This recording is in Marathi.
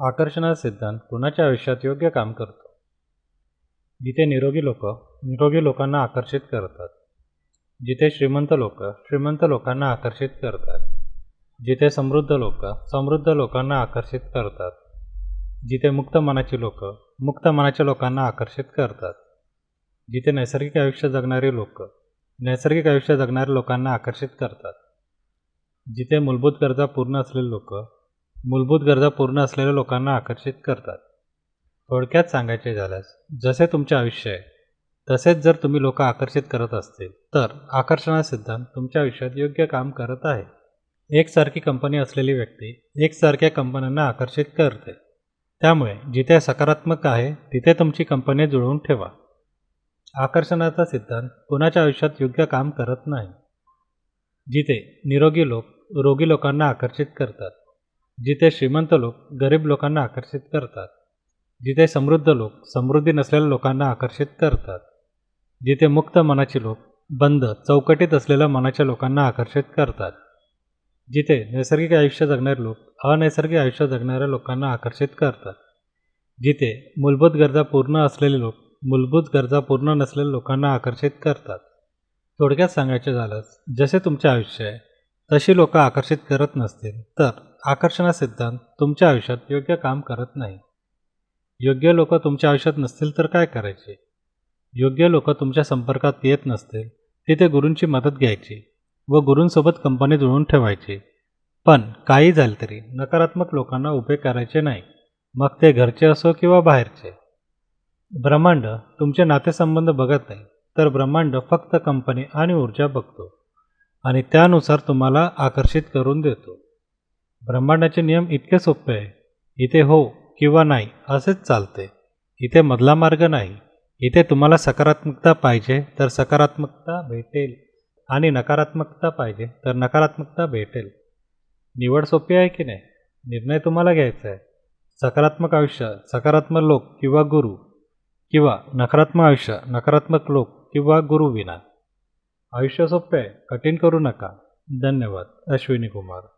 आकर्षणाचा सिद्धांत कुणाच्या आयुष्यात योग्य काम करतो? जिथे निरोगी लोक निरोगी लोकांना आकर्षित करतात. जिथे श्रीमंत लोक श्रीमंत लोकांना आकर्षित करतात. जिथे समृद्ध लोक समृद्ध लोकांना आकर्षित करतात. जिथे मुक्त मनाची लोक मुक्त मनाच्या लोकांना आकर्षित करतात. जिथे नैसर्गिक आयुष्य जगणारे लोक नैसर्गिक आयुष्य जगणाऱ्या लोकांना आकर्षित करतात. जिथे मूलभूत गरजा पूर्ण असलेले लोक मूलभूत गरजा पूर्ण असलेल्या लोकांना आकर्षित करतात. थोडक्यात सांगायचे झाल्यास जसे तुमचे आयुष्य आहे तसेच जर तुम्ही लोक आकर्षित करत असतील तर आकर्षणा सिद्धांत तुमच्या आयुष्यात योग्य काम करत आहे. एकसारखी कंपनी असलेली व्यक्ती एकसारख्या कंपन्यांना आकर्षित करते. त्यामुळे जिथे सकारात्मक आहे तिथे तुमची कंपनी जुळवून ठेवा. आकर्षणाचा सिद्धांत कुणाच्या आयुष्यात योग्य काम करत नाही. जिथे निरोगी लोक रोगी लोकांना आकर्षित करतात. जिथे श्रीमंत लोक गरीब लोकांना आकर्षित करतात जिथे समृद्ध लोक समृद्धी नसलेल्या लोकांना आकर्षित करतात जिथे मुक्त मनाची लोक बंद चौकटीत असलेल्या मनाच्या लोकांना आकर्षित करतात जिथे नैसर्गिक आयुष्य जगणारे लोक अनैसर्गिक आयुष्य जगणाऱ्या लोकांना आकर्षित करतात जिथे मूलभूत गरजा पूर्ण असलेले लोक मूलभूत गरजा पूर्ण नसलेल्या लोकांना आकर्षित करतात. थोडक्यात सांगायचे झालंच जसे तुमचे आयुष्य आहे तशी लोक आकर्षित करत नसतील तर आकर्षणा सिद्धांत तुमच्या आयुष्यात योग्य काम करत नाही. योग्य लोक तुमच्या आयुष्यात नसतील तर काय करायचे? योग्य लोक तुमच्या संपर्कात येत नसतील तिथे गुरूंची मदत घ्यायची व गुरूंसोबत कंपनी जुळवून ठेवायची. पण काही झालं तरी नकारात्मक लोकांना उभे करायचे नाही मग ते घरचे असो किंवा बाहेरचे. ब्रह्मांड तुमचे नातेसंबंध बघत नाही तर ब्रह्मांड फक्त कंपनी आणि ऊर्जा बघतो. आणि त्यानुसार तुम्हाला आकर्षित करून देतो. ब्रह्मांडाचे नियम इतके सोपे आहे. इथे हो किंवा नाही असेच चालते. इथे मधला मार्ग नाही. इथे तुम्हाला सकारात्मकता पाहिजे तर सकारात्मकता भेटेल. आणि नकारात्मकता पाहिजे तर नकारात्मकता भेटेल. निवड सोपी आहे की नाही? निर्णय तुम्हाला घ्यायचा आहे. सकारात्मक आयुष्य सकारात्मक लोक किंवा गुरु. किंवा नकारात्मक आयुष्य नकारात्मक लोक किंवा गुरुविना आयुष्य सोपे आहे कठीण करू नका. धन्यवाद. अश्विनी कुमार.